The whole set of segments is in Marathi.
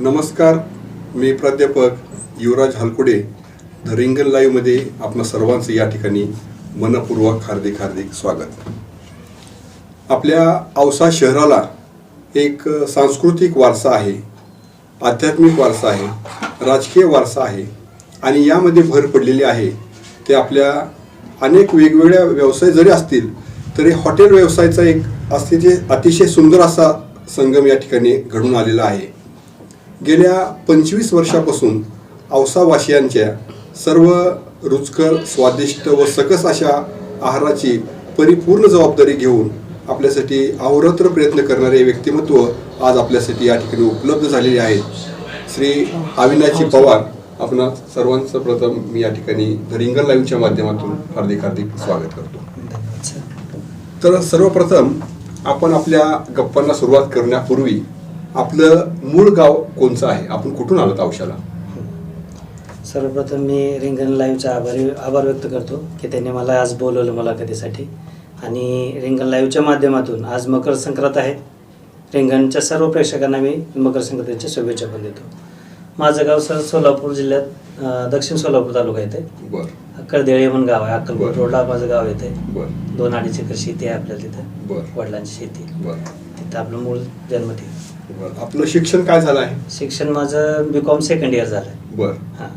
नमस्कार मी प्राध्यापक युवराज हालकुडे द रिंगन लाईव्हमध्ये आपणा सर्वांचं या ठिकाणी मनपूर्वक हार्दिक हार्दिक स्वागत. आपल्या औसा शहराला एक सांस्कृतिक वारसा आहे आध्यात्मिक वारसा आहे राजकीय वारसा आहे आणि यामध्ये भर पडलेली आहे. ते आपल्या अनेक वेगवेगळ्या व्यवसाय जरी असतील तरी हॉटेल व्यवसायाचा एक अतिशय अतिशय सुंदर असा संगम या ठिकाणी घडून आलेला आहे. गेल्या पंचवीस वर्षापासून औसावासियांच्या सर्व रुचकर स्वादिष्ट व सकस अशा आहाराची परिपूर्ण जबाबदारी घेऊन आपल्यासाठी अहोरात्र प्रयत्न करणारे व्यक्तिमत्व आज आपल्यासाठी या ठिकाणी उपलब्ध झालेले आहेत. श्री अविनाशी पवार आपणा सर्वांचं प्रथम मी या ठिकाणी द रिंगन लाईव्हच्या माध्यमातून हार्दिक हार्दिक स्वागत करतो. तर सर्वप्रथम आपण आपल्या गप्पांना सुरुवात करण्यापूर्वी आपलं मूळ गाव कोणचं आहे? आपण कुठून आलो औषधाला? सर्वप्रथम मी रिंगण लाईव्हचा आभारी आभार व्यक्त करतो की त्यांनी मला आज बोलवलं मुलाखतीसाठी. आणि रिंगण लाईव्हच्या माध्यमातून आज मकर संक्रांत आहे. रिंगणच्या सर्व प्रेक्षकांना मी मकर संक्रांतीच्या शुभेच्छा पण देतो. माझं गाव सर सोलापूर जिल्ह्यात दक्षिण सोलापूर तालुका येते. अक्कलदेळे म्हणून गाव आहे. अक्कलकोट. रोडला माझं गाव येते. दोन अडीच एकर शेती आहे आपल्याला तिथं. बर. वडिलांची शेती. बर. तिथं आपलं मूळ जन्म ठिकाण बर. आपलं शिक्षण काय झालं आहे? शिक्षण माझं बी कॉम सेकंड इयर झालं. बर. हां.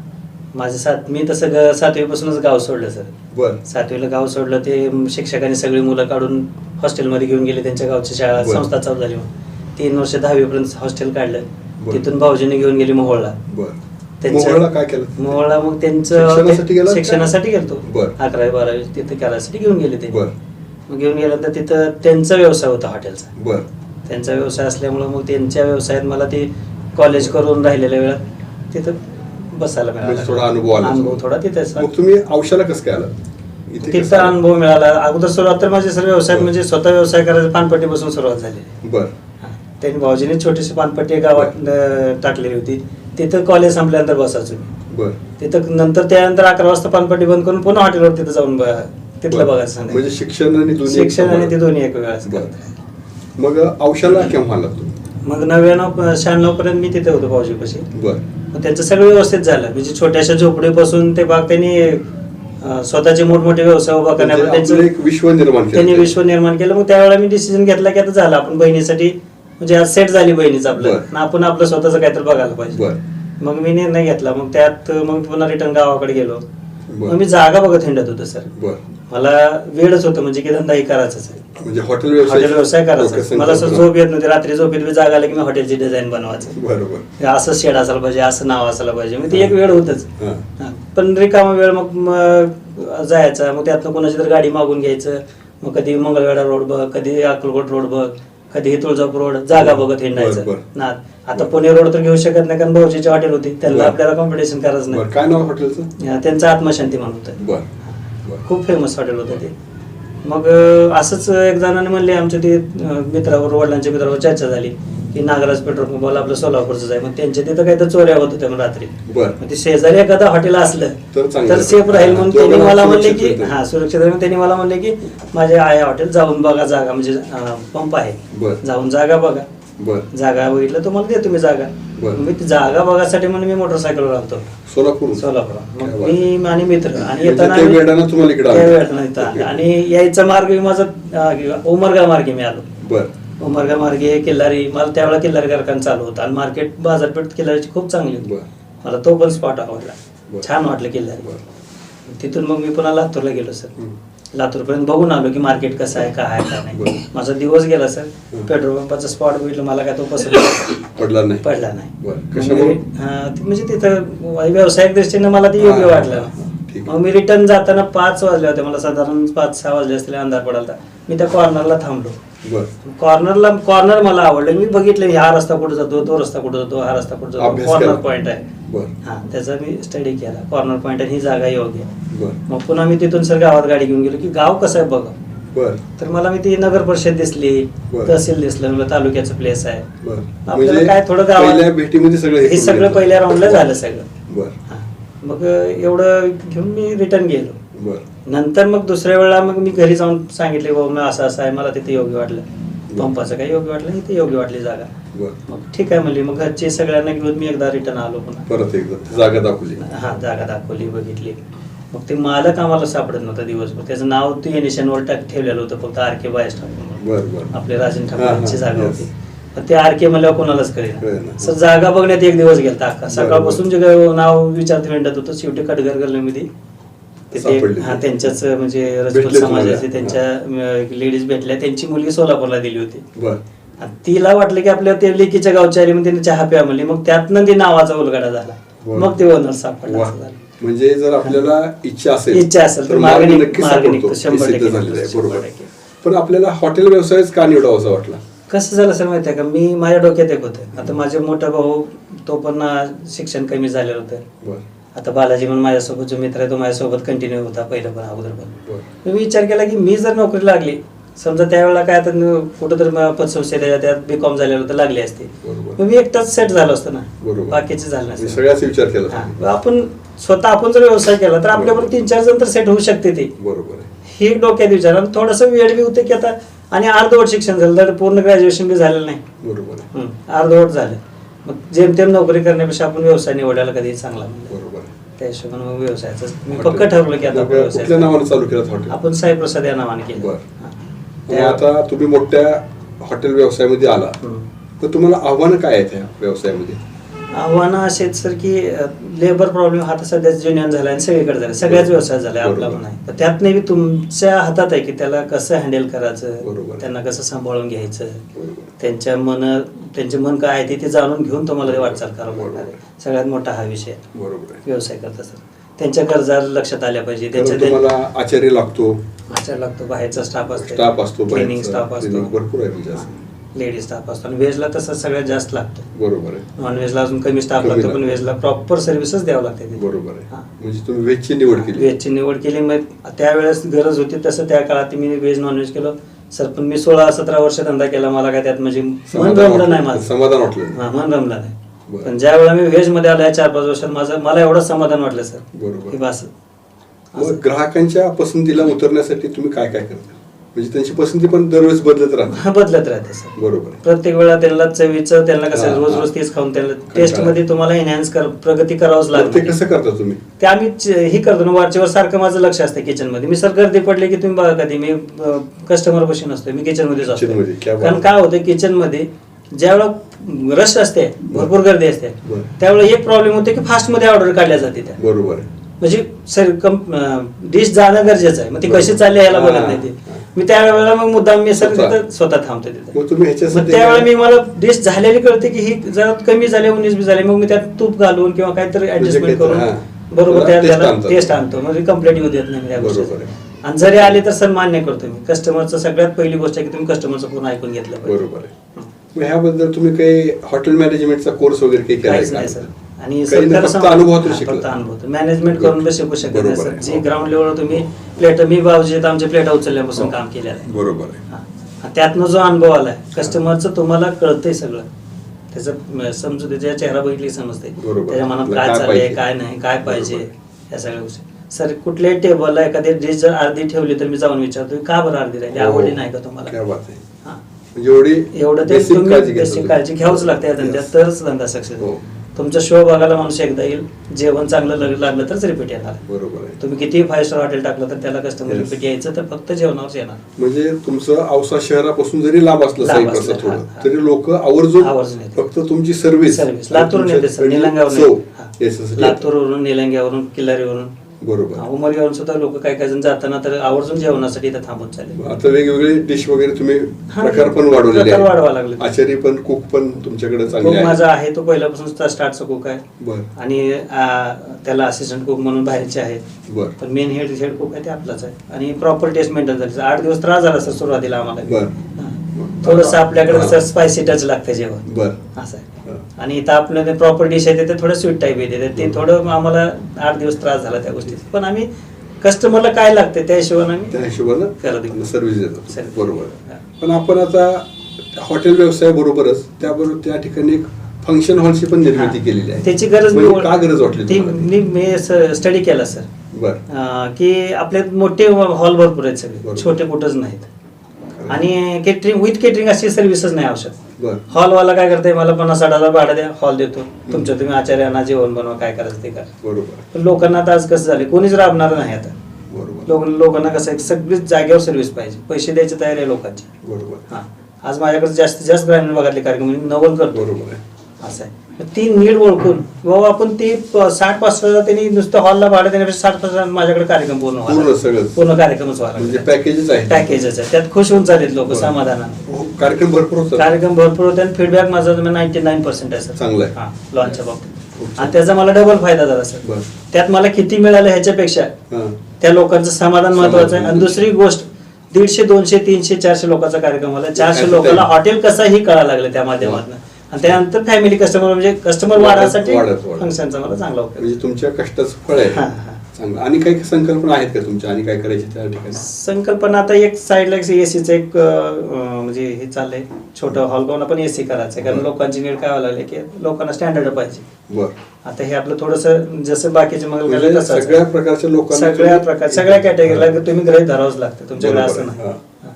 माझं सात मी तसं ग सातवीपासूनच गाव सोडलं सर. बर. सातवीला गाव सोडलं ते शिक्षकांनी सगळी मुलं काढून हॉस्टेलमध्ये घेऊन गेले त्यांच्या गावची शाळा बरं. संस्था चालू झाली मग. तीन वर्ष दहावीपर्यंत हॉस्टेल काढलं. बरं. तिथून भाऊजीने घेऊन गेली मोहोळला. बर. त्यांचं- मोहोळला काय केलं? मोहोळला मग त्यांचं शिक्षणासाठी गेला? शिक्षणासाठी गेलतो. बरं. अकरावी बारावी तिथे करायसाठी घेऊन गेले ते. बर. मग घेऊन गेल्यानंतर तिथं त्यांचा व्यवसाय होता हॉटेलचा. बर. त्यांचा व्यवसाय असल्यामुळं मग त्यांच्या व्यवसायात मला ते कॉलेज करून राहिलेल्या वेळात तिथं बसायला म्हणजे मिळाला थोडा अनुभव आला. अनुभव थोडा तिथे मग तुम्ही औषधाला कसं काय तिथं? अनुभव मिळाला. अगोदर सुरुवात तर माझे सर्व व्यवसाय. म्हणजे स्वतः व्यवसाय करायचा पानपट्टीपासून सुरुवात झाली. बर. त्यांनी भाऊजीने छोटीशी पानपट्टी गावात टाकलेली होती. तिथं कॉलेज संपल्यानंतर बसायचो मी. बर. तिथं नंतर त्यानंतर अकरा वाजता पानपट्टी बंद करून पुन्हा हॉटेलवर तिथं जाऊन तिथलं. बघायचं. म्हणजे शिक्षण आणि दोन्ही शिक्षण आणि ते दोन्ही एक वेळा मग औषधाला केव्हा आला तू मग नव्याण्णव शहाण्णव पर्यंत मी तिथे होतो भाऊजीपाशी. बर. मग त्यांचं सगळं व्यवस्थित झालं. म्हणजे छोट्याशा झोपडीपासून ते बाग त्यांनी स्वतःचे मोठमोठे व्यवसाय उभा म्हणजे एक विश्व निर्माण केलं त्यांनी विश्व निर्माण केलं. मग त्यावेळेला मी डिसिजन घेतला की आता झालं. आपण बहिणीसाठी म्हणजे आज सेट झाली बहिणीचं आपलं. बरं. आपण आपलं स्वतःचं काहीतरी बघायला पाहिजे. बर. मग मी निर्णय घेतला. मग त्यात मग पुन्हा रिटर्न गावाकडे गेलो. बरं. मग मी जागा बघत हिंडत होतो सर. बर. मला वेळच होतं म्हणजे की धंदाही करायचाच आहे. म्हणजे हॉटेल व्यवसाय हॉटेल व्यवसाय करायचा. मला असं. झोप येत नव्हती. रात्री झोपेत मी जागा आली की मी हॉटेलची डिझाईन बनवायचं. बरोबर. असं शेड असायला पाहिजे असं नाव असायला पाहिजे. मग ते एक वेळ होतच. पण रिकामा वेळ मग जायचा. मग त्यातनं कोणाची तर गाडी मागून घ्यायचं. मग कधी मंगळवेढा रोड बघ कधी अक्कलकोट रोड बघ. कधी तुळजापूर रोड जागा बघत बरं, हिंडायचं. ना आता पुणे रोड तर घेऊ शकत नाही कारण भाऊजीची हॉटेल होती. त्याला बरं. आपल्याला कॉम्पिटिशन करायचं बर नाही काय नाव हॉटेलचं? त्यांचं आत्मशांती म्हणून खूप फेमस हॉटेल होतं ते. मग असंच एक जणांनी म्हणले आमच्या ते मित्रावर वडिलांच्या मित्रावर चर्चा झाली की नागराज पेट्रोल पंपाला आपलं सोलापूरचं आहे मग त्यांच्या तिथं काही तर चोऱ्या होत होत्या मग रात्री. बर. मग ते शेजारी एखादं हॉटेल असलं तर सेफ राहील म्हणून त्यांनी मला म्हणले की. हा सुरक्षित राहील त्यांनी मला म्हणले की माझे आहे हॉटेल जाऊन बघा जागा म्हणजे पंप आहे. जाऊन जागा बघा. बर. जागा बघितलं तुम्हाला देतो मी जागा. बरं. मी ती जागा बघासाठी म्हणून मी मोटरसायकलवर आणतो सोलापूर सोलापूर मग. मी आणि मित्र आणि म्हणजे येताना त्या आम्ही- वेळानं तुम्हाला इकडं त्या आलं. वेळानं इथं आलं. आणि यायचा मार्ग मी माझा अं, उमरगा मार्गे मी आलो. बर. उमरगा मार्गे किल्लारी मला त्यावेळेला किल्लारी कारखाना चालू होता. आणि मार्केट बाजारपेठ किल्लारीची खूप चांगली होती. बर. मला तो पण स्पॉट आवडला. बरं. छान वाटलं किल्लारी. बर. तिथून मग मी पुन्हा लातूरला गेलो सर. हम्म. लातूरपर्यंत बघून आलो की मार्केट कसं आहे काय आहे काय. नाही माझा दिवस गेला सर. पेट्रोल पंपाचा स्पॉट बघितलं मला काय तो पसंत. पडला नाही पडला नाही बरं. मग कशामुळे? मी- ते म्हणजे तिथं व्यावसायिक दृष्टीने मला ते योग्य वाटलं. मग मी रिटर्न जाताना पाच वाजले होते मला साधारण पाच सहा वाजले असतील अंधार पडायला मी त्या कॉर्नरला थांबलो बर. कॉर्नरला कॉर्नर मला आवडलं. मी बघितलं हा रस्ता कुठे जातो तो रस्ता कुठे जातो हा रस्ता कुठे जातो. अभ्यास कॉर्नर केला. पॉईंट आहे. बर. हा त्याचा मी स्टडी केला. कॉर्नर पॉईंट आणि ही जागा योग्य. आहे. बर. मग पुन्हा मी तिथून सर गावात गाडी घेऊन गेलो की गाव कसं आहे बघा. बर. तर मला मी ती नगर परिषद दिसली बरं. तहसील दिसलं तालुक्याचं प्लेस आहे. बर. आपल्याला काय थोडं गावात- म्हणजे पहिल्या भेटीमध्ये सगळं हे करून सगळं घेतलं. पहिल्या राऊंडला झालं सगळं. बर. हा. मग एवढं घेऊन मी रिटर्न गेलो. नंतर मग दुसऱ्या वेळेला मग मी घरी जाऊन सांगितले बाबा मी असं असं आहे मला तिथे योग्य वाटलं. पंपाचं काही योग्य वाटलं इथे योग्य वाटली जागा. मग ठीक आहे म्हणली मग घरचे सगळ्यांना घेऊन मी एकदा रिटर्न आलो पुन्हा. परत एकदा जागा दाखवली. हा जागा दाखवली बघितली. मग ते मालक आम्हाला सापडत नव्हतं दिवसभर. त्याचं नाव ते एनिशनवर टाक ठेवलेलं होतं फक्त आर के बायस ठाकूर आपले राजन ठाकूर यांची जागा. होती. पण ते आर के म्हणल्यावर कोणालाच. कळेना. असं जागा बघण्यात एक दिवस बरं, सकाळपासून जे नाव विचारते मिळत होतं शेवटी कडगर गल्लीमध्ये ते- सापडले. हा. त्यांच्याच म्हणजे रजपूत? समाजाचे त्यांच्या लेडीज भेटल्या. त्यांची मुलगी सोलापूरला दिली होती. तिला वाटलं की आपल्या ते लेकीच्या गावच्या आली तिने चहा प्या म्हणली. मग त्यातनं ती नावाचा उलगडा झाला. मग ते ओनर सापडला. म्हणजे जर आपल्याला इच्छा असेल इच्छा असेल तर मार्ग निघतो, शंभर टक्के. पण आपल्याला हॉटेल व्यवसायच का निवडावा असं वाटला? कसं झालं सर माहिती आहे का? मी माझ्या डोक्यात एक होतं. आता माझे मोठा भाऊ तो पण शिक्षण कमी झालेलं होतं. आता बालाजी म्हणून माझ्यासोबत जो मित्र आहे तो माझ्यासोबत कंटिन्यू होता पहिलं पण अगोदर पण. मी विचार केला की मी जर नोकरी लागली समजा त्यावेळेला काय आता कुठं तर त्यात बी कॉम झालेलं होतं लागली असते. मग मी एकटाच सेट झालो असतो ना. बाकीचे झालं नसतं. विचार केला. आपण स्वतः आपण जर व्यवसाय केला तर आपल्याबरोबर तीन चार जण तर सेट होऊ शकते ते. बरोबर हे एक डोक्यात विचार. आणि थोडंसं वेळ बी होतं की आता आणि अर्धवट शिक्षण झालं तर पूर्ण ग्रॅज्युएशन बी झालेलं नाही. बरोबर अर्धवट झालं. मग जेमतेम नोकरी करण्यापेक्षा आपण व्यवसाय निवडायला कधी चांगला त्या हिशोबाने मग व्यवसायाचं मी पक्क ठरवलं की आता व्यवसाय कुठल्या नावाने चालू केलं हॉटेल? आपण साईप्रसाद या नावाने केलं. बरं. मग त्या- आता तुम्ही मोठ्या हॉटेल व्यवसायामध्ये आला. हम्म. तर तुम्हाला आव्हानं काय आहेत ह्या व्यवसायामध्ये? आव्हानं अशी आहेत सर की लेबर प्रॉब्लेम हा तर सध्या जुनियन झाला आणि सगळीकडे झाला. सगळ्याच व्यवसाय झाला आपला. पण नाही. तर त्यात नाही तुमच्या हातात आहे की त्याला कसं हँडल करायचं? आहे. त्यांना कसं सांभाळून घ्यायचं? त्यांच्या मन त्यांचे मन काय आहे ते- ते जाणून घेऊन तुम्हाला वाटचाल करावं बरोबर. लागणार आहे. सगळ्यात मोठा हा विषय. आहे आहे. व्यवसाय करता सर त्यांच्या गरजा लक्षात आल्या पाहिजे. त्यांच्या आचार्य लागतो. आचार लागतो बाहेरचा स्टाफ असतो स्टाफ असतो स्टाफ असतो. भरपूर आहे लेडीज स्टाफ असतो आणि व्हेजला तसं सगळ्यात जास्त लागतो. बरोबर आहे. नॉन व्हेजला अजून कमी स्टाफ कमी लागतो पण लागतो. व्हेजला प्रॉपर सर्व्हिसच द्यावं लागते तिथे. बरोबर आहे. हा. म्हणजे तुम्ही व्हेजची निवड केली. व्हेजची निवड केली. मग त्यावेळेस गरज होती तसं त्या काळात मी व्हेज नॉनव्हेज केलं. सर पण मी सोळा सतरा वर्ष धंदा केला मला काय त्यात म्हणजे मन समाधान रमलं नाही वाटलं- माझं. समाधान वाटलं. हा मन रमलं नाही. बरं. पण ज्या वेळेला मी व्हेजमध्ये आलो या चार पाच वर्षात माझं मला एवढं समाधान वाटलं सर. बरोबर. की बस. मग ग्राहकांच्या पसंतीला उतरण्यासाठी तुम्ही काय काय करता? म्हणजे त्यांची पसंती पण दरवेळेस बदलत राहते. हा बदलत राहते सर. बरोबर. प्रत्येक वेळा त्यांना चवीचं त्यांना कसं रोज. रोज तेच खाऊन त्यांना. टेस्टमध्ये तुम्हाला एनहॅन्स कर प्रगती करावंच ते लागते. कसं करता तुम्ही? ते आम्ही हे करतो ना वरच्यावर सारखं माझं लक्ष असतं किचनमध्ये मी सर गर्दी पडले की तुम्ही बघा कधी मी कस्टमर बशी नसतो मी किचन मध्येच असतो Kitchen मध्ये, क्या बात. कारण काय होतं किचनमध्ये ज्यावेळेला रश असते भरपूर गर्दी असते. त्यावेळेला एक प्रॉब्लेम होते की फास्टमध्ये ऑर्डर काढल्या जाते त्या. बरोबर आहे. म्हणजे सर डिश जाणं गरजेचं आहे मग ती. कशी चालली यायला बघत नाही ते. मी त्यावेळेला मग मुद्दाम मी सर स्वतः. तिथं स्वतः थांबतो तिथे त्यावेळेला मी मला डिश झालेली कळते की ही जरा कमी झाली उन्नीस बी झाली मग मी त्यात तूप घालून किंवा काहीतरी ऍडजस्टमेंट काहीतरी, करून. बरोबर त्याला त्या. टेस्ट आणतो म्हणजे कंप्लेंट येऊ देत नाही त्या. आणि जरी आले तर सर मान्य करतो मी कस्टमरचं सगळ्यात पहिली गोष्ट आहे की तुम्ही कस्टमरचं पूर्ण ऐकून घेतलं. बरोबर आहे ह्याबद्दल तुम्ही काही हॉटेल मॅनेजमेंटचा कोर्स वगैरे काही केलाय काहीच का? नाही सर आणि फक्त अनुभवातून हा, शिकला. फक्त अनुभव मॅनेजमेंट करून बी शिकू शकत नाही बरोबर सर आहे. जी ग्राउंड लेवलवर तुम्ही प्लेट मी बाबूजी आमच्या प्लेटा उचलल्यापासून हो. काम केलेलं आहे बरोबर आहे हा. आणि त्यातनं जो अनुभव आलाय कस्टमरचं तुम्हाला कळतंय सगळं त्याचं समजू त्याच्या चेहरा बघितली समजते बरोबर. त्याच्या मनात काय काय चाललंय पाहिजे. काय नाही काय पाहिजे बरोबर. या सगळ्या गोष्टी सर कुठल्याही टेबलला एखादी डिश जर अर्धी ठेवली तर मी जाऊन विचारतो का बरं अर्धी राहिली हो. आवडली नाही का तुम्हाला क्या बात आहे हा. म्हणजे एवढी एवढं ते basic तुम्ही काळजी. काळजी घ्यावंच लागते या धंद्यात Yes. तरच धंदा सक्सेस हो. तुमचा शो बघायला माणूस एकदा येईल जेवण चांगलं लग- लागलं तरच रिपीट येणार बरोबर आहे तुम्ही किती फाईव्ह स्टार हॉटेल टाकलं तर त्याला कस्टमर Yes. रिपीट यायचं तर फक्त जेवणावर येणार म्हणजे तुमचं औसा शहरापासून जरी लांब असलं लांब साई असलं, थोडं हा, हा. तरी लोक आवर्जून आवर्जून येतात. फक्त तुमची सर्व्हिस सर्व्हिस लातूरून येते सर निलंग्यावरून. लातूरवरून निलंग्यावरून किल्लारीवरून बरोबर. उमरग्यावरून सुद्धा लोक काही काही जण जाताना तर आवर्जून जेवणासाठी इथं थांबून चालेल. आता वेगवेगळे डिश वगैरे तुम्ही प्रकार पण आहेत. वाढवा लागले. आचारी पण कुक पण तुमच्याकडे कुक चांगले माझा आहे तो पहिल्यापासून स्टार्टचा कुक आहे. बर. आणि त्याला असिस्टंट कुक म्हणून बाहेरचे आहेत. पण मेन हेड हेड कुक आहे ते आपलाच आहे. आणि प्रॉपर टेस्ट मेंटेन झाली. आठ दिवस त्रास झाला सर सुरुवातीला आम्हाला. बर. थोडस आपल्याकडे स्पायसी टच लागतं जेवण. बर. असं आहे. आणि इथं आपलं ते प्रॉपर डिश आहे ते थोडं स्वीट टाईप येते ते. थोडं आम्हाला आठ दिवस त्रास झाला त्या गोष्टीत पण आम्ही कस्टमरला काय लागते त्या हिशोबाने त्या आम्ही हिशोबानं करत सर्व्हिस देतो. बरोबर. पण आपण आता हॉटेल व्यवसाय बरोबरच त्याबरोबर त्या ठिकाणी एक फंक्शन हॉलची पण निर्मिती. केलेली आहे त्याची गरज म्हणजे मी- का गरज वाटली? मी स्टडी केला सर की आपले मोठे हॉल भरपूर आहेत. सगळे छोटे कुठंच नाहीत आणि केटरिंग विथ केटरिंग अशी सर्व्हिसच नाही आवश्यक. हॉलवाला काय करते मला पन्नास साठ हजार भाडं द्या हॉल देतो. तुमच्या तुम्ही आचार्यांना जेवण बनवा काय करायचं ते करा. बरोबर. लोकांना आता आज कसं झालं कोणीच राबणार नाही आता. बरोबर. लोक लोकांना कसं आहे? सगळीच जागेवर सर्व्हिस पाहिजे. पैसे द्यायची तयारी आहे लोकांची. बरोबर. हा. आज माझ्याकडे जास्तीत जास्त ग्रामीण भागातले कार्यक्रम नवल करतो. बरोबर असं आहे. ती नीड ओळखून. बाबा आपण ती साठ पाच हजार त्यांनी नुसतं हॉलला भाडं देण्यापेक्षा साठ पाच हजार माझ्याकडे कार्यक्रम पूर्ण. पूर्ण सगळं. पूर्ण कार्यक्रमच म्हणजे व्हावा पॅकेजच आहे पॅकेजच आहे त्यात खुश होऊन चालेल लोक बरं. समाधानानं. हो, कार्यक्रम भरपूर होतात कार्यक्रम भरपूर होते आणि फीडबॅक माझा नाईन्टी नाईन पर्सेंट आहे सर चांगलं आहे. हा लॉन्चच्या खूप बाबतीत छान. आणि त्याचा मला डबल फायदा झाला सर बर. त्यात मला किती मिळालं ह्याच्यापेक्षा हा. त्या लोकांचं समाधान महत्वाचं आहे. आणि. दुसरी गोष्ट दीडशे दोनशे तीनशे चारशे लोकांचा कार्यक्रम झाला. चारशे लोकांना हॉटेल कसंही कळायला लागलं त्या माध्यमातून. आणि त्यानंतर फॅमिली कस्टमर म्हणजे कस्टमर वाढत- वाढत. फंक्शनचा मला चांगला उपयोग. म्हणजे तुमच्या कष्टाचं फळ आहे. हा, हा. चांगलं. आणि काही संकल्पना आहेत का तुमच्या? आणि काय करायचे त्या ठिकाणी? संकल्पना आता एक साईडला एसीचं एक अं, म्हणजे हे चाललंय. छोटं हॉल करून आपण एसी करायचं आहे. कारण बरं. लोकांची नीड काय व्हायला लागली की लोकांना स्टँडर्ड पाहिजे. बर. आता हे आपलं थोडस जसं बाकीचे मग म्हणजे सगळ्या प्रकारच्या लोकांना सगळ्या तुम्ही- प्रकार सगळ्या कॅटेगरीला तुम्ही ग्रहित धरावंच लागतं. तुमच्याकडे बरोबर असं आहे. नाही. हा.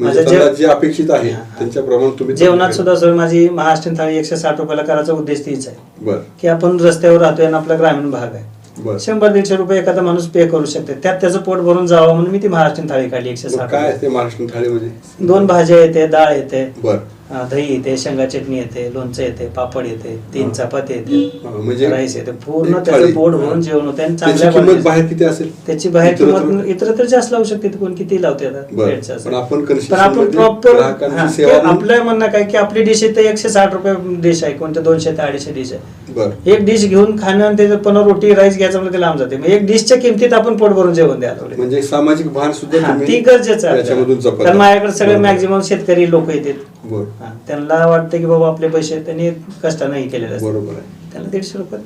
म्हणजे त्यांना जे अपेक्षित आहे. त्यांच्याप्रमाणे तुम्ही जेवणात सुद्धा सर माझी महाराष्ट्रीयन थाळी एकशे साठ रुपयाला करायचा उद्देश तीच आहे. की आपण रस्त्यावर राहतोय आणि आपला ग्रामीण भाग आहे. शंभर दीडशे रुपये एखादा माणूस पे करू शकते. त्यात त्याचं पोट भरून जावं म्हणून मी ती महाराष्ट्रीयन थाळी काढली एकशे साठ काय रुपये. असते महाराष्ट्र थाळीमध्ये? दोन भाज्या येते डाळ येते. दही येते शेंगा चटणी येते लोणचं येते पापड येते तीन. चपाती येते म्हणजे राईस येते पूर्ण त्याचं. पोट. भरून जेवण होते आणि त्याची चांगल्या किंमत quality- बाहेर किती असेल त्याची बाहेर किंमत इतर तर जास्त लावू शकते कोण किती लावते. पण आपण प्रॉपर आपलं म्हणणं काय की आपली डिश इथे एकशे साठ रुपये डिश आहे कोणत्या दोनशे ते अडीचशे डिश आहे एक डिश घेऊन खाणं आणि त्याचं पुन्हा रोटी राईस घ्यायचं म्हणजे ते लांब जाते मग एक डिशच्या किमतीत आपण पोट भरून जेवण द्यायला लागलोय. म्हणजे सामाजिक भान सुद्धा ती गरजेचं आहे कारण माझ्याकडे सगळे. मॅक्झिमम शेतकरी लोक येतात हा, त्यांना वाटतं की बाबा आपले पैसे त्यांनी कष्ट नाही केलेले असतात. बरोबर आहे. त्यांना दीडशे रुपये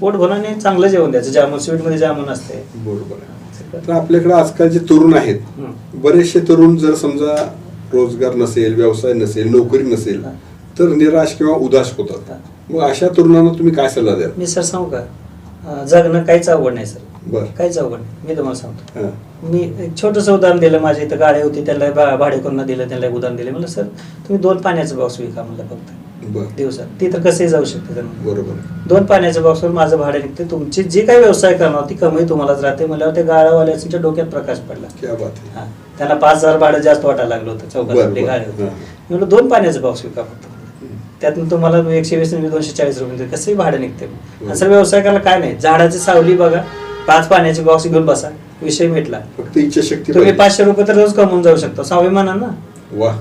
पोट भरण्याने चांगलं जेवण द्यायचं जामून स्वीटमध्ये जामून असते बरोबर आहे. तर आपल्याकडे आजकाल जे तरुण आहेत. बरेचसे तरुण जर समजा रोजगार नसेल व्यवसाय नसेल नोकरी नसेल हा. तर निराश किंवा उदास होतात. हा. मग अशा तरुणांना तुम्ही काय सल्ला द्याल? मी सर सांगू का? अं, जगणं काहीच अवघड नाही सर. बर. काहीच अवघड नाही मी तुम्हाला सांगतो. मी एक छोटंसं उदाहरण दिलं माझ्या इथं गाडी होती त्याला करून दिलं त्याला उदाहरण दिलं. म्हणलं सर तुम्ही दोन पाण्याचं बॉक्स विका म्हणलं फक्त. दिवसात. ती तर कसंही जाऊ शकते त्यांना. बरोबर. दोन पाण्याच्या बॉक्सवर माझं भाडे निघते तुमची जी काही व्यवसाय करणार ती कमाई तुम्हालाच राहते. म्हणल्यावर त्या गाड्यावाल्याच्या डोक्यात प्रकाश पडला. क्या हा. त्यांना पाच हजार भाडं जास्त वाटायला लागलं होतं चौकात आपली. गाडी होती. म्हणलं दोन पाण्याचं बॉक्स विका फक्त. त्यातून तुम्हाला एकशे वीस दोनशे चाळीस रुपये. कसंही भाडं निघते. असं व्यवसाय करायला काय नाही. झाडाची सावली बघा. पाच पाण्याचे बॉक्स घेऊन बसा. विषय मिटला. फक्त इच्छाशक्ती तुम्ही पाहिजे. पाचशे रुपये तर रोज कमवून जाऊ शकता. स्वाभिमानानं ना? वा.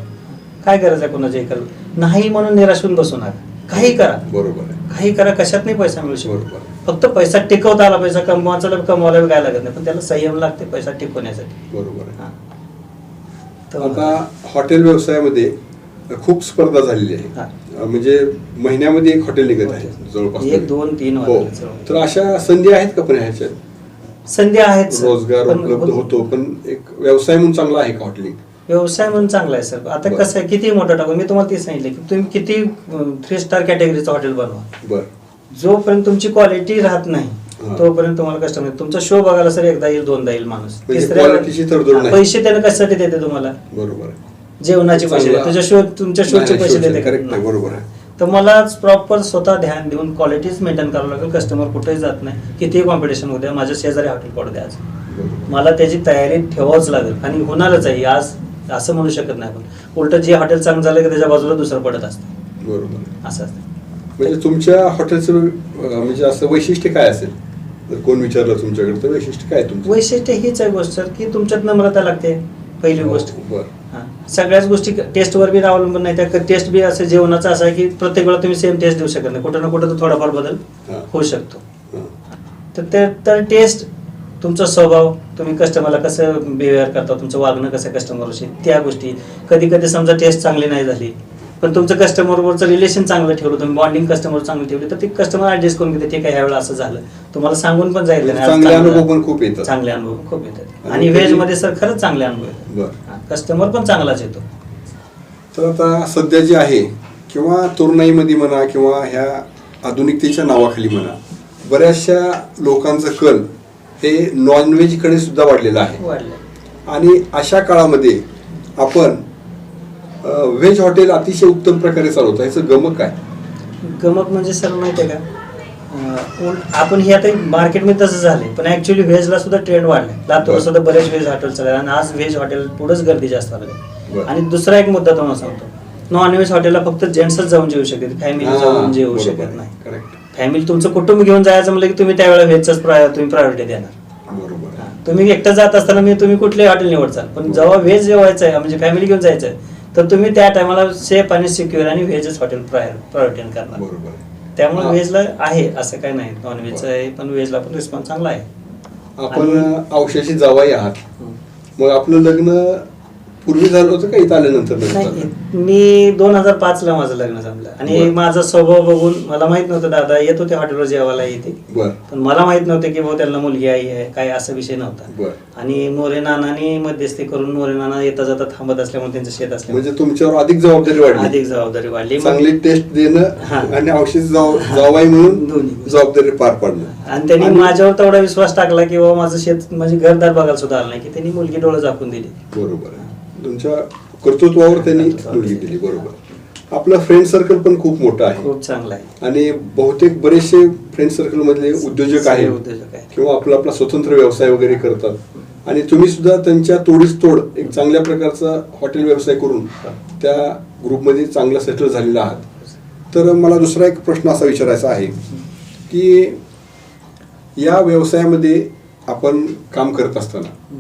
काय करायचं आहे कोणाच्या करू नाही म्हणून निराश होऊन बसू नका. काही करा. बरोबर आहे. काही करा कशात नाही पैसा मिळू शकतो. बरोबर. फक्त पैसा टिकवता आला पैसा कमवायचा कमवायला बी काय लागत नाही. पण त्याला संयम लागते पैसा टिकवण्यासाठी. बरोबर आहे. हा. तर आता हॉटेल व्यवसायामध्ये खूप स्पर्धा झालेली हा. आहे म्हणजे महिन्यामध्ये एक हॉटेल निघत आहे जवळपास एक दोन तीन हो. वाजले. तर अशा संधी आहेत का पण ह्याच्यात? संधी आहेत सर. रोजगार पण- उपलब्ध होतो पण एक व्यवसाय म्हणून चांगला आहे का हॉटेलिंग? व्यवसाय म्हणून चांगला आहे सर. आता बरं. कसं आहे किती मोठं टाकू? मी तुम्हाला ते सांगितलं की तुम्ही किती थ्री स्टार कॅटेगरीचं हॉटेल बनवा. बर. जोपर्यंत तुमची क्वालिटी राहत नाही. तोपर्यंत तुम्हाला कस्टमर तुमचा शो बघायला सर एकदा येईल दोनदा येईल माणूस. म्हणजे तिसऱ्या- quality ची तडजोड नाही. पैसे त्यानं कशासाठी देते तुम्हाला? बरोबर आहे. जेवणाचे पैसे चांगला- देते. तुझ्या शो तुमच्या शोचे नाही, पैसे शोचे, देते correct आहे, बरोबर आहे. तर मला प्रॉपर स्वतः ध्यान देऊन क्वालिटीच मेंटेन करावं लागेल. कस्टमर कुठेही जात नाही. कितीही कॉम्पिटिशन होऊ द्या माझ्या शेजारी हॉटेल पडू द्या आज. मला त्याची तयारी ठेवावंच लागेल. आणि होणारच आहे. आज असं म्हणू शकत नाही आपण. उलट जे हॉटेल चांगलं झालं की त्याच्या बाजूला दुसरं पडत असतं. बरोबर. असं असतं. म्हणजे तुमच्या हॉटेलचं म्हणजे असं वैशिष्ट्य काय असेल? जर कोण विचारलं तुमच्याकडे तर वैशिष्ट्य काय तुमचं? वैशिष्ट्य हीच आहे गोष्ट सर की तुमच्यात नम्रता लागते. पहिली गोष्ट. बर. हा. सगळ्याच गोष्टी टेस्टवर बी अवलंबून नाही. त्या टेस्ट बी असं जेवणाचं असं आहे की प्रत्येक वेळा तुम्ही सेम टेस्ट देऊ शकत नाही. कुठं ना कुठं तर थोडाफार बदल. होऊ शकतो. तर ते तर टेस्ट तुमचा स्वभाव तुम्ही कस्टमरला कसं बिहेवियर करता तुमचं वागणं कसं कस्टमरशी त्या गोष्टी. कधी कधी समजा टेस्ट चांगली नाही झाली पण तुमचं कस्टमरवरचं रिलेशन चांगलं ठेवलं तुम्ही बॉन्डिंग कस्टमर चांगली ठेवली तर ते कस्टमर ऍडजस्ट करून घेते ठीक आहे ह्यावेळेला असं झालं. तुम्हाला सांगून पण जाईल. चांगले अनुभव पण खूप येतात. चांगले अनुभव खूप येतात. आणि व्हेजमध्ये सर खरंच चांगले अनुभव बर. येतात कस्टमर पण चांगलाच येतो. तर आता सध्या जे आहे किंवा तरुणाईमध्ये म्हणा किंवा ह्या आधुनिकतेच्या नावाखाली म्हणा बऱ्याचशा लोकांचं कल हे नॉनव्हेजकडे सुद्धा वाढलेलं आहे. वाढलं आणि अशा काळामध्ये आपण व्हेज हॉटेल अतिशय उत्तम प्रकारे चालवतं. याचं गमक काय? गमक म्हणजे सर माहिती आहे का? उल- आपण हे आता मार्केटमध्ये तसं झालंय पण ऍक्च्युली व्हेजला सुद्धा ट्रेंड वाढलाय. लातूर बरं. सुद्धा बरेच व्हेज हॉटेल चालले आणि आज व्हेज हॉटेल पुढेच गर्दी जास्त बरं. लागली आणि दुसरा एक मुद्दा तुम्हाला सांगतो. नॉन व्हेज हॉटेलला फक्त जेंट्सच जाऊन जेवू शकत फॅमिली जाऊन जेवू शकत नाही करेक्ट फॅमिली तुमचं कुटुंब घेऊन जायचं म्हणलं की तुम्ही त्यावेळेला व्हेजच तुम्ही प्रायोरिटी देणार. बरोबर आहे. तुम्ही एकटं जात असताना मी तुम्ही कुठलेही हॉटेल निवडचाल. पण जेव्हा व्हेज जेवायचं आहे म्हणजे फॅमिली घेऊन जायचं आहे तर तुम्ही त्या टायमाला सेफ आणि सिक्युअर आणि व्हेजच हॉटेल प्रायोरिटी करणार बरोबर आहे. त्यामुळे हा. व्हेजला आहे असं काही नाही नॉन व्हेजचं आहे पण व्हेजला पण रिस्पॉन्स चांगला आहे आपण औषधी जावाई आहात. मग आपलं लग्न पूर्वी झालं होतं का? इथं आल्यानंतर नाही? मी दोन हजार पाच ला माझं लग्न जमलं आणि बरं. माझा स्वभाव बघून मला माहीत नव्हतं दादा येत होते हॉटेलवर जेवायला येते बर. पण मला माहीत नव्हतं की भाऊ त्यांना मुलगी आई आहे. काय असा विषय नव्हता. बर. आणि मोरे नानानी मध्यस्थी करून मोरे नाना येता जाता थांबत असल्यामुळे त्यांचं शेत असल्यामुळे. म्हणजे तुमच्यावर अधिक जबाबदारी वाढली. अधिक जबाबदारी वाढली. मग- चांगली टेस्ट देणं हा. आणि औषध जाव- जावाई म्हणून दोन्ही. जबाबदारी पार पाडणं. आणि त्यांनी आणि- माझ्यावर तेवढा विश्वास टाकला की बाबा माझं शेत म्हणजे घरदार बघायला सुद्धा आलं नाही की त्यांनी मुलगी डोळं झाकून दिली. बरोबर तुमच्या कर्तृत्वावर त्यांनी मुलगी दिली बरोबर. आपलं फ्रेंड सर्कल पण खूप मोठं आहे. खूप चांगला आहे. आणि बहुतेक बरेचसे फ्रेंड सर्कल मधले उद्योजक आहेत. किंवा आपला आपला स्वतंत्र व्यवसाय वगैरे करतात. आणि तुम्ही सुद्धा त्यांच्या तोडीस तोड एक चांगल्या प्रकारचा हॉटेल व्यवसाय करून त्या ग्रुपमध्ये चांगला सेटल झालेला आहात. तर मला दुसरा एक प्रश्न असा विचारायचा आहे की या व्यवसायामध्ये आपण काम करत असताना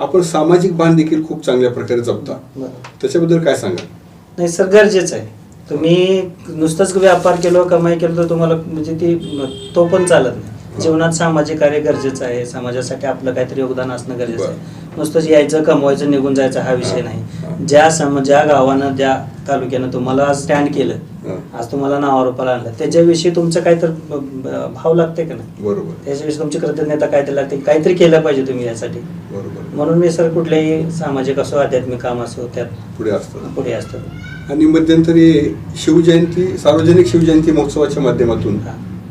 आपण सामाजिक भान देखील खूप चांगल्या प्रकारे जपता. त्याच्याबद्दल काय सांगा नाही सर गरजेचं आहे. तुम्ही नुसतंच व्यापार केलो कमाई केलं तर तुम्हाला म्हणजे ती तो पण चालत नाही. जीवनात सामाजिक कार्य गरजेचं आहे. समाजासाठी आपलं काहीतरी योगदान असणं गरजेचं आहे. नुसतंच यायचं कमवायचं निघून जायचं हा विषय. नाही. ज्या सम ज्या गावानं ज्या तालुक्यानं तुम्हाला आज स्टँड केलं. आज तुम्हाला नावारूपाला आणलं त्याच्याविषयी तुमचं काहीतरी भाव लागते का नाही? बरोबर. त्याच्याविषयी तुमची कृतज्ञता काहीतरी लागते? काहीतरी केलं पाहिजे तुम्ही यासाठी. बरोबर. म्हणून मी सर कुठल्याही सामाजिक असो आध्यात्मिक काम असो त्यात पुढे असतं. पुढे असतो. आणि मध्यंतरी शिवजयंती सार्वजनिक शिवजयंती महोत्सवाच्या माध्यमातून.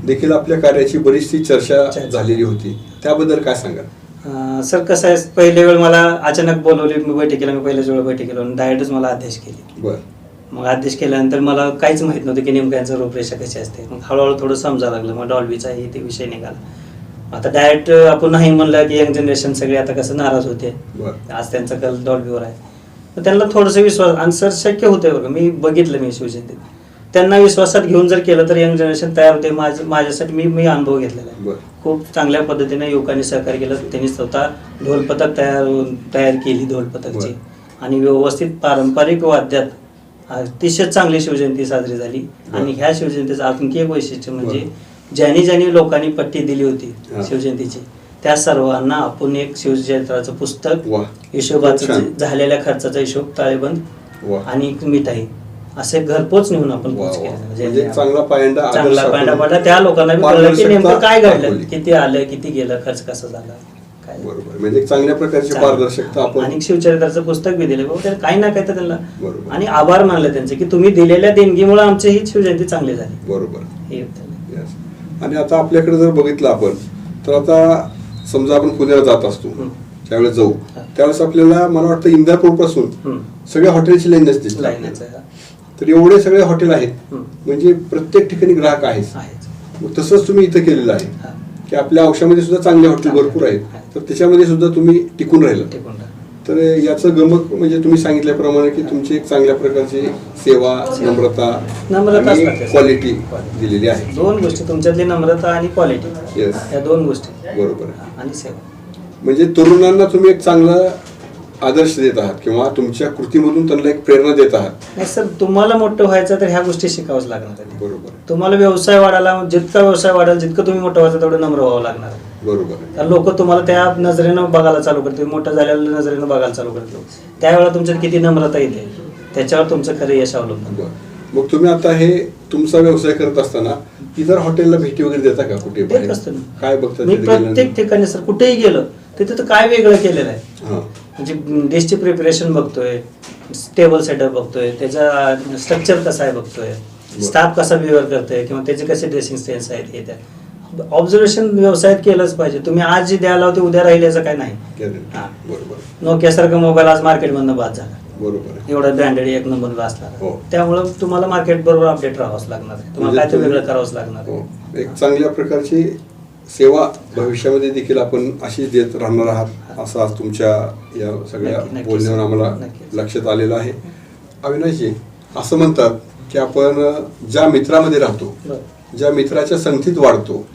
देखील आपल्या कार्याची बरीचशी चर्चा. झालेली होती. त्याबद्दल काय सांगा सर कसं आहे पहिले वेळ मला अचानक बोलवली मी बैठकीला मी पहिल्याच वेळ बैठकीला आणि डायरेक्टच मला आदेश केले. मग आदेश केल्यानंतर मला काहीच माहीत नव्हतं की नेमकं यांचं रूपरेषा कशी असते. मग हळूहळू थोडं समजायला लागलं. मग डॉल्बीचा हे ते विषय निघाला. आता डायरेक्ट आपण नाही म्हणलं की यंग जनरेशन सगळे आता कसं नाराज होते. आज त्यांचा कल डॉल्बीवर आहे. तर त्यांना थोडंसं विश्वास आणि सर शक्य होते बघा. मी बघितलं मी शिवजयंतीत त्यांना विश्वासात घेऊन जर केलं तर यंग जनरेशन तयार होते. माझ माझ्यासाठी मी मी अनुभव घेतलेला आहे. खूप चांगल्या पद्धतीने युवकांनी सहकार्य केलं. त्यांनी स्वतः ढोलपथक तयार तयार केली ढोलपथकची. आणि व्यवस्थित पारंपरिक वाद्यात अतिशय चांगली शिवजयंती साजरी झाली. आणि ह्या शिवजयंतीचं आणखी एक वैशिष्ट्य म्हणजे. ज्यांनी ज्यांनी लोकांनी पट्टी दिली होती. शिवजयंतीची त्या सर्वांना आपण एक शिवजयंत्राचं पुस्तक हिशोबाचं झालेल्या खर्चाचा हिशोब ताळेबंद आणि मिठाई. असे घरपोच नेऊन आपण पोच. केलं म्हणजे एक चांगला पायंडा चांगला आपण पांडा पाडा त्या लोकांना कळलं की नेमकं काय घडलं. किती आलं किती गेलं खर्च कसा झाला बरोबर म्हणजे चांगल्या प्रकारची. पारदर्शकता आपण आणि शिवचरित्राचं पुस्तक बी दिलं बाबा त्याला काही ना काही तर त्यांना बरोबर. आणि आभार मानले त्यांचे की तुम्ही दिलेल्या देणगीमुळे आमची ही शिवजयंती चांगली झाली बरोबर हे. आणि आता आपल्याकडे जर बघितलं आपण तर आता समजा आपण पुण्याला जात असतो. त्यावेळेस जाऊ. त्यावेळेस आपल्याला मला वाटतं इंदापूरपासून. सगळ्या हॉटेलची लाईनाचं आहे. तर एवढे सगळे हॉटेल आहेत. म्हणजे प्रत्येक ठिकाणी ग्राहक आहेत. तसंच तुम्ही इथं केलेलं आहे. की आपल्या औषधामध्ये सुद्धा चांगले हॉटेल भरपूर आहेत. तर त्याच्यामध्ये सुद्धा तुम्ही टिकून राहिलं. तर याचं गमक म्हणजे तुम्ही सांगितल्याप्रमाणे की तुमची एक चांगल्या प्रकारची सेवा नम्रता. क्वालिटी दिलेली आहे. दोन गोष्टी. तुमच्यातली नम्रता आणि क्वालिटी. या दोन गोष्टी. बरोबर आणि सेवा. म्हणजे तरुणांना तुम्ही एक चांगला आदर्श देत आहात किंवा तुमच्या कृतीमधून त्यांना एक प्रेरणा देत आहात नाही सर तुम्हाला मोठं व्हायचं तर ह्या गोष्टी शिकावंच लागणार बरोबर आहे. तुम्हाला व्यवसाय वाढायला जितका व्यवसाय वाढेल जितकं तुम्ही मोठं व्हायचं तेवढं नम्र व्हावं लागणार आहे बरोबर आहे. तर लोक तुम्हाला त्या नजरेनं बघायला चालू करतील मोठं झालेल्या नजरेनं बघायला चालू करतील त्यावेळेला तुमच्यात किती नम्रता येते त्याच्यावर तुमचं खरं यश अवलंबून बरं. मग तुम्ही आता हे तुमचा व्यवसाय करत असताना इतर हॉटेलला भेटी वगैरे देता का कुठे देत बाहेर? असतो ना. काय बघता मी तिथे प्रत्येक गेल्यानंतर? ठिकाणी सर कुठेही गेलो तिथे तर काय वेगळं केलेलं आहे हां. म्हणजे डिशची प्रिपरेशन बघतोय टेबल सेटअप बघतोय त्याचा स्ट्रक्चर कसा आहे बघतोय स्टाफ कसा बिहेव करतोय किंवा त्याचे कसे ड्रेसिंग सेन्स आहेत हे त्या ऑब्झर्वेशन व्यवसायात केलंच पाहिजे. तुम्ही आज जे द्यायला होते उद्या राहील याचं काय नाही. बरोबर. नोकियासारखा मोबाईल आज मार्केटमधनं बाद झाला. बरोबर एवढा ब्रँडेड एक नंबर असणार हो. त्यामुळं तुम्हाला मार्केट बरोबर अपडेट राहावंच लागणार आहे. तुम्हाला म्हणजे तुम्ही- वेगळं करावंच लागणार हो. एक चांगल्या प्रकारची सेवा भविष्यामध्ये देखील आपण अशी देत राहणार आहात असं आज तुमच्या या सगळ्या. बोलण्यावर आम्हाला. लक्षात आलेलं आहे अविनाशजी असं म्हणतात की आपण ज्या मित्रामध्ये राहतो. ज्या मित्राच्या संगतीत वाढतो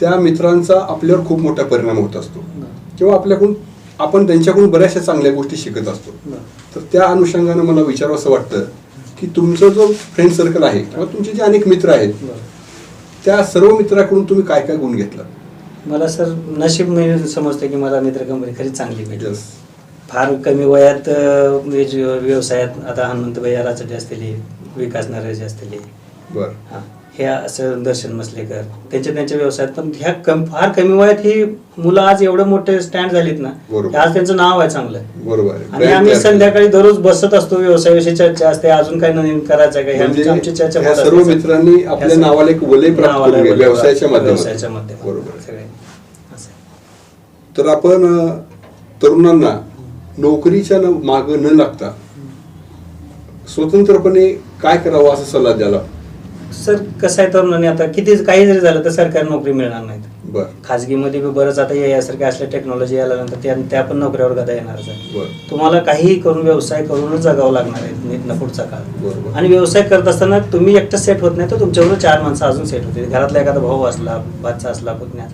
त्या मित्रांचा आपल्यावर खूप मोठा परिणाम होत असतो. किंवा आपल्याकडून आपण त्यांच्याकडून बऱ्याचशा चांगल्या गोष्टी शिकत असतो. तर त्या अनुषंगानं मला विचारावं असं वाटतं की तुमचं जो फ्रेंड सर्कल आहे किंवा तुमचे जे अनेक मित्र आहेत. त्या सर्व मित्राकडून तुम्ही काय काय गुण घेतला मला सर नशीब मी समजते की मला मित्र कंपनी खरीच चांगली भेटली Yes. फार कमी वयात अं, जे व्यवसायात आता हनुमंत भैया राचटे असतील विकास नरेश असतील बर हा. हे असं दर्शन मसलेकर त्यांच्या त्यांच्या व्यवसायात पण ह्या कम फार कमी वयात ही मुलं आज एवढं मोठे स्टँड झालीत ना आज त्यांचं नाव आहे चांगलं. बरोबर आणि आम्ही संध्याकाळी दररोज बसत असतो व्यवसायाविषयी चर्चा असते अजून काय नवीन करायचं आहे का म्हणजे आमची चर्चा ह्या सर्व. मित्रांनी आपल्या ह्या नावाला एक वलय व्यवसायाच्या. व्यवसायाच्या आहे. तर आपण तरुणांना नोकरीच्या न- मागं न लागता स्वतंत्रपणे काय करावं असा सल्ला द्याला सर कसं आहे तरुणांनी आता? किती काही जरी झालं तर सरकारी नोकरी मिळणार नाहीत. बर. खाजगीमध्ये बी बरंच आता यासारख्या असल्या टेक्नॉलॉजी आल्यानंतर त्या त्या पण नोकऱ्यावर गदा येणारच आहे बर. तुम्हाला काहीही करून व्यवसाय करूनच जगावं लागणार आहे नीट पुढचा काळ. बरोबर. आणि व्यवसाय करत असताना तुम्ही एकटं सेट होत नाही तर तुमच्याबरोबर चार माणसं अजून सेट होते घरातला एखादा भाऊ असला बादचा असला पुतण्या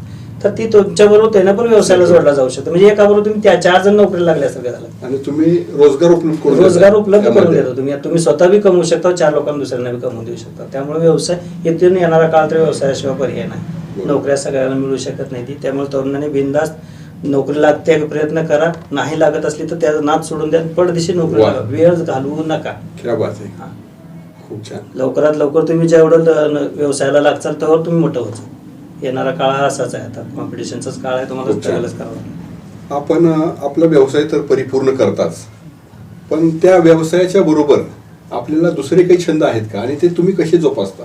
तर ती तुमच्याबरोबर त्यांना पण व्यवसायाला जोडला जाऊ शकतो. म्हणजे एकाबरोबर तुम्ही त्या चार जण नोकरी लागल्यासारखं झालं. आणि तुम्ही रोजगार उपलब्ध. रोजगार उपलब्ध करून. देतो तुम्ही. तुम्ही स्वतः बी कमवू शकता चार लोकांना दुसऱ्यांना बी कमवून देऊ शकता. त्यामुळे व्यवसाय इथून येणारा काळ तर व्यवसायाशिवाय पर्याय नाही. नोकऱ्या सगळ्यांना मिळू शकत नाही ती. त्यामुळे तरुणांनी बिनधास्त नोकरी लागते प्रयत्न करा. नाही लागत असली तर त्याचा नाद सोडून द्या. पडदिशी नोकरी. वेळ घालवू नका. हा. खूप छान. लवकरात लवकर तुम्ही जेवढं व्यवसायाला लागचाल तेव्हा तुम्ही मोठं होत येणारा काळ हा असाच आहे आता. कॉम्पिटिशनचाच काळ आहे तुम्हाला खूप छान. स्ट्रगलच करावं लागेल. आपण अ, आपला व्यवसाय तर परिपूर्ण करताच. पण त्या व्यवसायाच्या बरोबर आपल्याला दुसरे काही छंद आहेत का? आणि ते तुम्ही कसे जोपासता?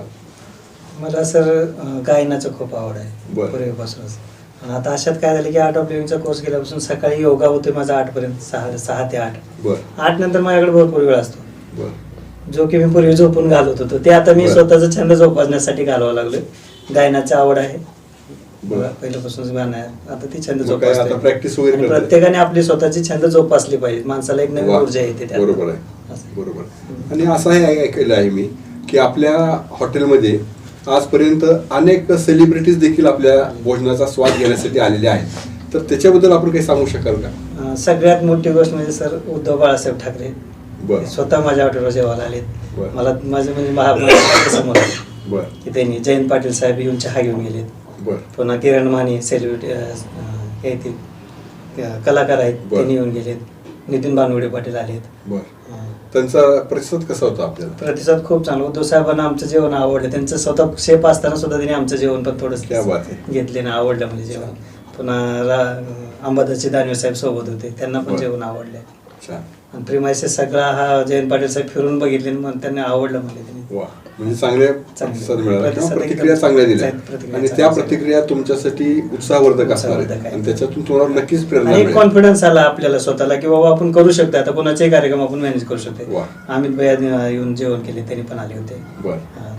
मला सर अं, गायनाचं खूप आवड आहे. बरं. पूर्वीपासूनच. आणि आता अशात काय झालं की आर्ट ऑफ लिव्हिंगचा कोर्स केल्यापासून सकाळी योगा होते माझा आठपर्यंत सहा सहा ते आठ. बर. आठ नंतर माझ्याकडे भरपूर वेळ असतो. बर. जो की मी पूर्वी झोपून घालत होतो. ते आता मी बरं. स्वतःचा छंद जोपासण्यासाठी घालवावं लागलोय. गायनाची आवड आहे बरं. पहिल्यापासूनच गाणं आहे आता ती छंद मग काय आता जोपासते practice वगैरे आणि करताय? प्रत्येकाने आपली स्वतःची छंद जोपासली पाहिजे माणसाला एक नवीन वा. ऊर्जा येते. बरोबर आहे. बरोबर आणि असंही ऐ- ऐकलेलं आहे मी की आपल्या हॉटेलमध्ये आजपर्यंत अनेक सेलिब्रिटीज देखील आपल्या भोजनाचा स्वाद घेण्यासाठी आलेले आहेत तर त्याच्याबद्दल आपण काही सांगू शकाल का अं, सगळ्यात मोठी गोष्ट म्हणजे सर उद्धव बाळासाहेब ठाकरे बर स्वतः माझ्या हॉटेलवर जेवायला आलेत बरं. मला माझं म्हणजे महा- समोर बर. की त्यांनी जयंत पाटील साहेब येऊन चहा घेऊन गेलेत. बर. पुन्हा किरण माने सेलिब्रिटी हे ते कलाकार आहेत बरं. त्यांनी येऊन गेलेत. नितीन बानवडे पाटील आलेत. बर. त्यांचा प्रतिसाद कसा होता आपल्याला? प्रतिसाद खूप चांगला. उद्धव साहेबांना आमचं जेवण आवडलं. त्यांचं स्वतः शेप असताना सुद्धा त्यांनी आमचं जेवण पण क्या थोडंसं आहे. घेतले ना आवडलं म्हणजे जेवण. पुन्हा रा- अंबादासचे दानवे साहेब सोबत होते. त्यांना पण बरं. जेवण आवडले. छान. आणि प्रिमायसेस सगळा हा जयंत पाटील साहेब फिरून बघितले आणि मग त्यांना आवडलं म्हणजे त्यांनी. वा. म्हणजे चांगल्या चांगले. प्रतिसाद मिळाला किंवा प्रतिक्रिया चांगल्या दिल्या आणि त्या. प्रतिक्रिया तुमच्यासाठी उत्साहवर्धक असणार आहेत आहे. आणि त्याच्यातून तुम्हाला नक्कीच प्रेरणा कॉन्फिडन्स आला आपल्याला स्वतःला की बाबा आपण करू शकतो आता कोणाचाही कार्यक्रम आपण मॅनेज करू शकतो. अमित भैया येऊन जेवण केले त्यांनी पण आले होते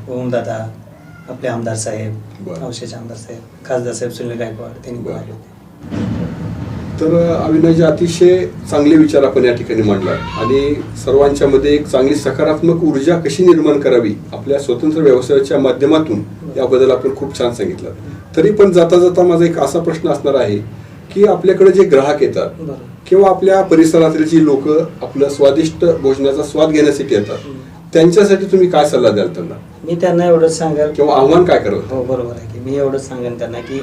ओम दादा आपले आमदार साहेब. औषध आमदार साहेब खासदार साहेब सुनील गायकवाड त्यांनी पण. आले होते तर अविनाशजी अतिशय चांगले विचार आपण या ठिकाणी मांडला आणि सर्वांच्या मध्ये एक चांगली सकारात्मक ऊर्जा कशी निर्माण करावी आपल्या स्वतंत्र व्यवसायाच्या माध्यमातून याबद्दल आपण खूप छान सांगितलं. तरी पण जाता जाता माझा एक असा प्रश्न असणार आहे की आपल्याकडे जे ग्राहक येतात. किंवा आपल्या परिसरातील जी लोक आपलं स्वादिष्ट भोजनाचा स्वाद घेण्यासाठी येतात त्यांच्यासाठी तुम्ही काय सल्ला द्याल त्यांना? मी त्यांना एवढंच सांगाल किंवा आव्हान काय कराल हो बरोबर आहे की मी एवढंच सांगेन त्यांना की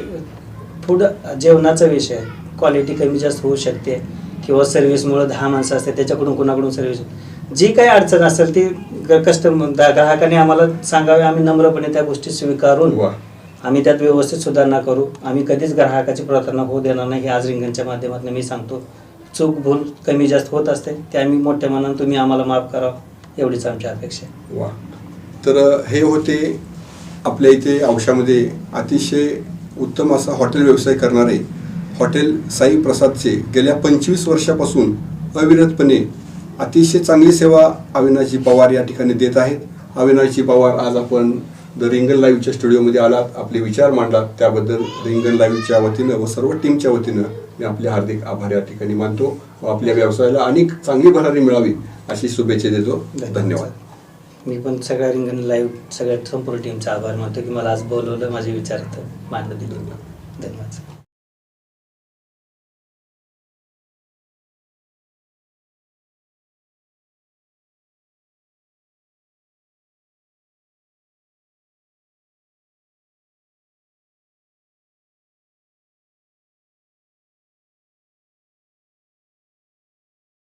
फूड जेवणाचा विषय क्वालिटी कमी जास्त होऊ शकते किंवा सर्व्हिसमुळे दहा माणसं असते त्याच्याकडून कुणाकडून सर्व्हिस जी काही अडचण असेल ती कस्टमर ग्राहकाने आम्हाला सांगावे आम्ही नम्रपणे त्या गोष्टी स्वीकारून आम्ही त्यात व्यवस्थित सुधारणा करू. आम्ही कधीच ग्राहकाची प्रार्थना होऊ देणार नाही हे आज रिंगणच्या माध्यमातून मी सांगतो. चूक भूल कमी जास्त होत असते ते आम्ही मोठ्या मनानं तुम्ही आम्हाला माफ करावं एवढीच आमची अपेक्षा वा. तर हे होते आपल्या इथे औषधामध्ये अतिशय उत्तम असा हॉटेल व्यवसाय करणारे हॉटेल साई प्रसादचे गेल्या पंचवीस वर्षापासून अविरतपणे अतिशय चांगली सेवा अविनाशजी पवार या ठिकाणी देत आहेत. अविनाशजी पवार आज आपण द रिंगण लाईव्हच्या स्टुडिओमध्ये आलात. आपले विचार मांडलात. त्याबद्दल रिंगण लाईव्हच्या वतीनं व सर्व टीमच्या वतीनं मी आपले हार्दिक आभार या ठिकाणी मानतो व आपल्या व्यवसायाला अनेक चांगली भरारी मिळावी अशी शुभेच्छा देतो. धन्यवाद. मी पण सगळ्या रिंगण लाईव्ह सगळ्या संपूर्ण टीमचा आभार मानतो की मला आज बोलवलं माझे विचार मांडलं दिले. धन्यवाद.